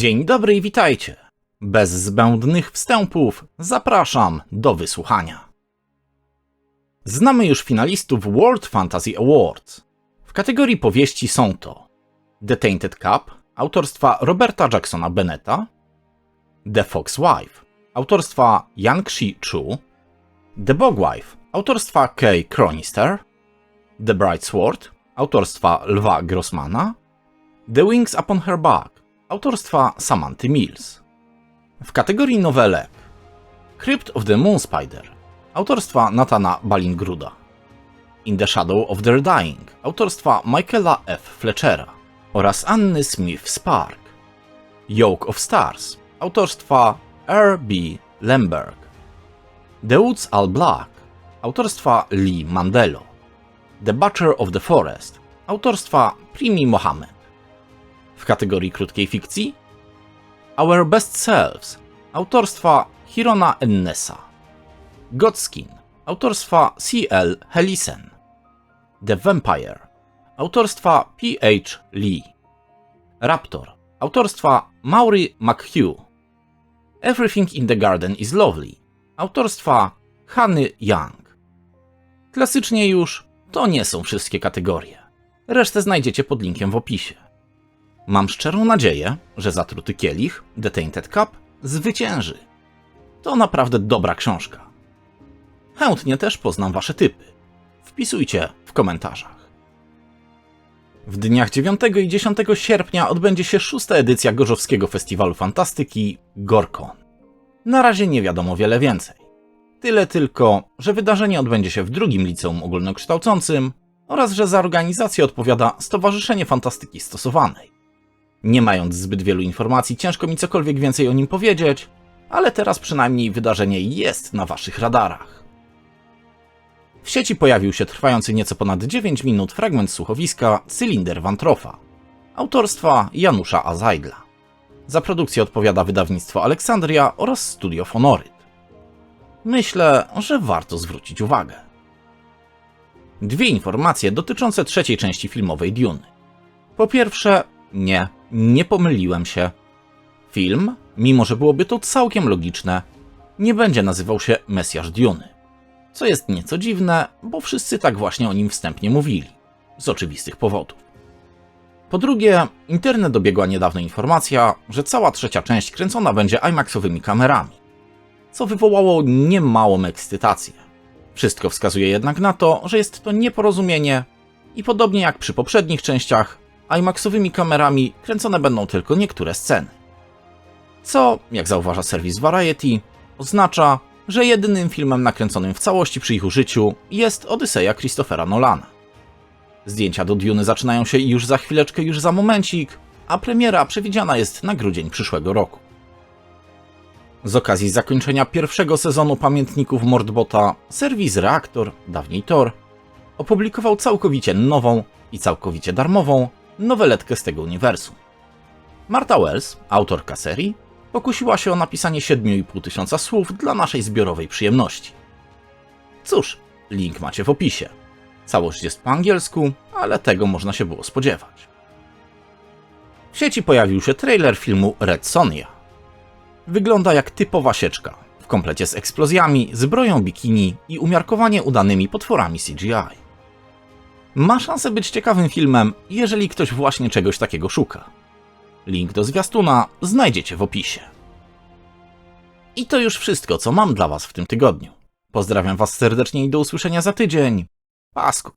Dzień dobry i witajcie. Bez zbędnych wstępów zapraszam do wysłuchania. Znamy już finalistów World Fantasy Awards. W kategorii powieści są to The Tainted Cup autorstwa Roberta Jacksona Bennetta, The Fox Wife autorstwa Yang-Shi Chu, The Bogwife autorstwa Kay Cronister, The Bright Sword autorstwa Lwa Grossmana, The Wings Upon Her Back autorstwa Samanty Mills. W kategorii nowelek Crypt of the Moon Spider autorstwa Natana Balingruda. In the Shadow of Their Dying autorstwa Michaela F. Fletchera oraz Anny Smith Spark. Yoke of Stars autorstwa R. B. Lemberg. The Woods All Black autorstwa Lee Mandelo. The Butcher of the Forest autorstwa Primi Mohammed. W kategorii krótkiej fikcji Our Best Selves autorstwa Hirona Ennesa. Godskin autorstwa C.L. Helisen. The Vampire autorstwa P.H. Lee. Raptor autorstwa Maury McHugh. Everything in the Garden is Lovely autorstwa Hany Young. Klasycznie już to nie są wszystkie kategorie. Resztę znajdziecie pod linkiem w opisie. Mam szczerą nadzieję, że zatruty kielich, The Tainted Cup, zwycięży. To naprawdę dobra książka. Chętnie też poznam wasze typy. Wpisujcie w komentarzach. W dniach 9 i 10 sierpnia odbędzie się szósta edycja Gorzowskiego Festiwalu Fantastyki Gorkon. Na razie nie wiadomo wiele więcej. Tyle tylko, że wydarzenie odbędzie się w drugim liceum ogólnokształcącym oraz że za organizację odpowiada Stowarzyszenie Fantastyki Stosowanej. Nie mając zbyt wielu informacji, ciężko mi cokolwiek więcej o nim powiedzieć, ale teraz przynajmniej wydarzenie jest na waszych radarach. W sieci pojawił się trwający nieco ponad 9 minut fragment słuchowiska Cylinder Wantrofa, autorstwa Janusza Azajdla. Za produkcję odpowiada wydawnictwo Aleksandria oraz studio Fonoryt. Myślę, że warto zwrócić uwagę. Dwie informacje dotyczące trzeciej części filmowej Duny. Po pierwsze, nie, nie pomyliłem się. Film, mimo że byłoby to całkiem logiczne, nie będzie nazywał się Mesjasz Duny. Co jest nieco dziwne, bo wszyscy tak właśnie o nim wstępnie mówili. Z oczywistych powodów. Po drugie, internet dobiegła niedawno informacja, że cała trzecia część kręcona będzie IMAXowymi kamerami, co wywołało niemałą ekscytację. Wszystko wskazuje jednak na to, że jest to nieporozumienie i podobnie jak przy poprzednich częściach, IMAXowymi kamerami kręcone będą tylko niektóre sceny. Co, jak zauważa serwis Variety, oznacza, że jedynym filmem nakręconym w całości przy ich użyciu jest Odyseja Christophera Nolana. Zdjęcia do Duny zaczynają się już za chwileczkę, już za momencik, a premiera przewidziana jest na grudzień przyszłego roku. Z okazji zakończenia pierwszego sezonu Pamiętników Mordbota, serwis Reaktor, dawniej Tor, opublikował całkowicie nową i całkowicie darmową noweletkę z tego uniwersum. Marta Wells, autorka serii, pokusiła się o napisanie 7,5 tysiąca słów dla naszej zbiorowej przyjemności. Cóż, link macie w opisie. Całość jest po angielsku, ale tego można się było spodziewać. W sieci pojawił się trailer filmu Red Sonja. Wygląda jak typowa sieczka, w komplecie z eksplozjami, zbroją bikini i umiarkowanie udanymi potworami CGI. Ma szansę być ciekawym filmem, jeżeli ktoś właśnie czegoś takiego szuka. Link do zwiastuna znajdziecie w opisie. I to już wszystko, co mam dla Was w tym tygodniu. Pozdrawiam Was serdecznie i do usłyszenia za tydzień. Pasku.